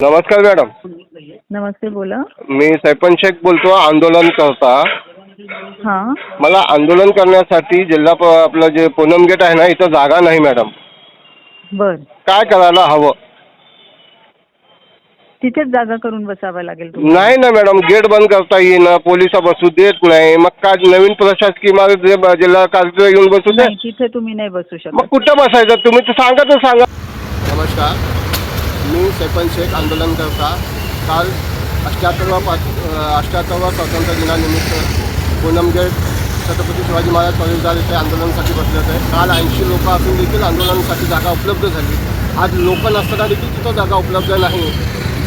नमस्कार मॅडम. नमस्ते बोला. मी सैपन शेख बोलतो आंदोलन करता. हां. मला आंदोलन करण्यासाठी जिल्हा प आपलं जे पूनम गेट आहे ना इथं जागा नाही मॅडम. बर. काय करायला हवं? तिथेच जागा करून बसावं लागेल तुम्हाला. नाही ना मॅडम. गेट बंद करता येईना पोलीस बसू देत नाही. मग काय नवीन प्रशासकीय मार्ग जे ब- जिल्हा कार्यालय येऊन बसू दे? नाही तिथे तुम्ही नाही बसू मग शकत कुठं बसायचं? तुम्ही तर सांगा तर सांगा. नमस्कार. मी सेपन शेख आंदोलन करता. काल अष्ट्याहत्तरवा पाच अष्ट्याहत्तरवा स्वातंत्र्य दिनानिमित्त पूनमगेट छत्रपती शिवाजी महाराज परिवार इथे आंदोलनासाठी बसले होते. काल ऐंशी लोकं असून देखील आंदोलनासाठी जागा उपलब्ध झाली. आज लोक नसताना देखील तिथं जागा उपलब्ध नाही.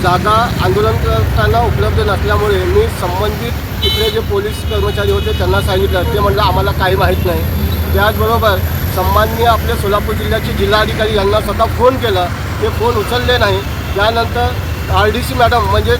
जागा आंदोलन करताना उपलब्ध नसल्यामुळे मी संबंधित तिथले जे पोलीस कर्मचारी होते त्यांना सांगितलं. ते म्हणलं आम्हाला काही माहीत नाही. त्याचबरोबर सन्माननीय आपले सोलापूर जिल्ह्याचे जिल्हाधिकारी यांना स्वतः फोन केला. ते फोन उचलले नाही. त्यानंतर आर डी सी मॅडम म्हणजेच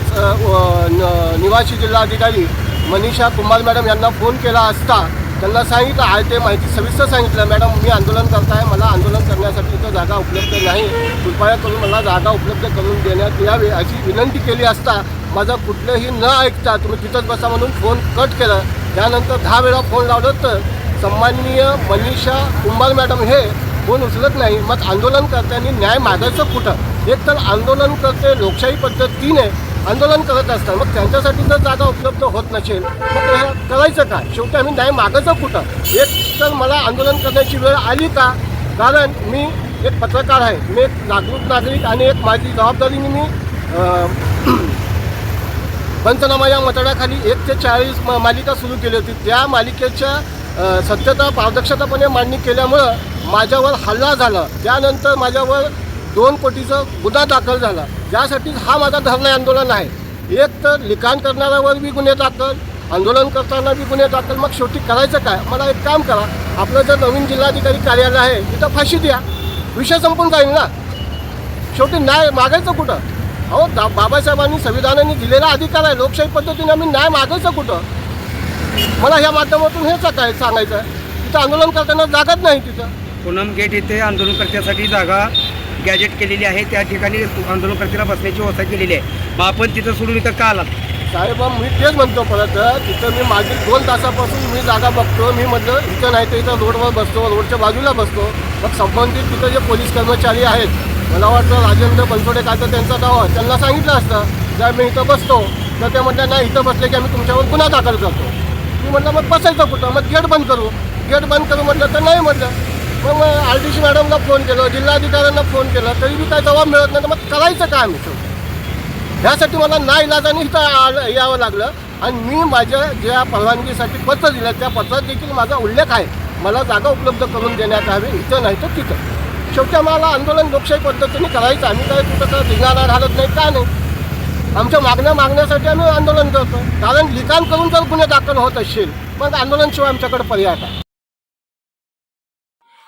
न- निवासी जिल्हाधिकारी मनीषा कुमार मॅडम यांना फोन केला असता त्यांना सांगितलं आहे ते माहिती सविस्तर सांगितलं. मॅडम मी आंदोलन करताय मला आंदोलन करण्यासाठी इथं जागा उपलब्ध नाही. कृपया करून मला जागा उपलब्ध करून देण्यात यावी अशी विनंती केली असता माझं कुठलंही न ऐकता तुम्ही तिथंच बसा म्हणून फोन कट केला. त्यानंतर दहा वेळा फोन लावलं तर सन्माननीय मनीषा कुंभार मॅडम हे कोण उचलत नाही. मग आंदोलनकर्त्यांनी न्याय मागायचं कुठं? एक तर आंदोलन करते लोकशाही पद्धतीने आंदोलन करत असतात. मग त्यांच्यासाठी जर जागा उपलब्ध होत नसेल मग हे करायचं काय शेवटी आम्ही न्याय मागायचं कुठं? एक तर मला आंदोलन करण्याची वेळ आली का? कारण मी एक पत्रकार आहे. मी एक जागरूक नागरिक आणि एक माझी जबाबदारीने मी पंचनामा या मतदाराखाली एक ते चाळीस म मालिका सुरू केली होती. त्या मालिकेच्या सत्यता पारदर्शकतापणे मांडणी केल्यामुळं माझ्यावर हल्ला झाला. त्यानंतर माझ्यावर दोन कोटीचा गुन्हा दाखल झाला. ज्यासाठी हा माझा धरणे आंदोलन आहे. एक तर लिखाण करणाऱ्यावर बी गुन्हे दाखल आंदोलन करताना बी गुन्हे दाखल. मग शेवटी करायचं काय? मला एक काम करा. आपलं जर नवीन जिल्हाधिकारी कार्यालय आहे तिथं फाशी द्या. विषय संपून जाईल ना? शेवटी न्याय मागायचं कुठं? अहो दा बाबासाहेबांनी संविधानाने दिलेला अधिकार आहे. लोकशाही पद्धतीने आम्ही न्याय मागायचं कुठं? मला ह्या माध्यमातून हेच काय सांगायचं आहे. तिथं आंदोलन करताना जागत नाही तिथं. पूनम गेट येथे आंदोलनकर्त्यासाठी जागा गॅजेट केलेली आहे. त्या ठिकाणी आंदोलनकर्त्याला बसण्याची व्यवस्था केलेली आहे. मग आपण तिथं सोडून इथं का आलात? साहेब मी तेच म्हणतो परत. तिथं मी मागील दोन तासापासून मी जागा बघतो. मी म्हटलं इथं नाही तर इथं रोडवर बसतो रोडच्या बाजूला बसतो. मग संबंधित तिथं जे पोलीस कर्मचारी आहेत मला वाटतं राजेंद्र बनसोडे काय तर त्यांचं नाव आहे त्यांना सांगितलं असतं. जर मी इथं बसतो. तर ते म्हटलं नाही इथं बसले की आम्ही तुमच्यावर गुन्हा दाखल करतो. मी म्हटलं मग बसायचं कुठं? मग गेट बंद करू. गेट बंद करू म्हटलं तर नाही म्हटलं. मग आर टी सी मॅडमला फोन केलं जिल्हाधिकाऱ्यांना फोन केला तरी बी काय जबाब मिळत नाही. तर मग करायचं काय आम्ही? शेवटी ह्यासाठी मला ना इलाजाने इथं आ- यावं लागलं. आणि मी माझ्या ज्या परवानगीसाठी पत्र दिलं त्या पत्रात देखील माझा उल्लेख आहे. मला जागा उपलब्ध करून देण्यात हवी इथं नाही तर तिथं. शेवटी आम्हाला आंदोलन लोकशाही पद्धतीने करायचं आम्ही काय कुठं तर धिंगाणा घालत नाही का नाही? आमच्या मागण्या मागण्यासाठी आम्ही आंदोलन करतो. कारण लिखाण करून जर गुन्हे दाखल होत असतील पण आंदोलनशिवाय आमच्याकडे पर्याय आहे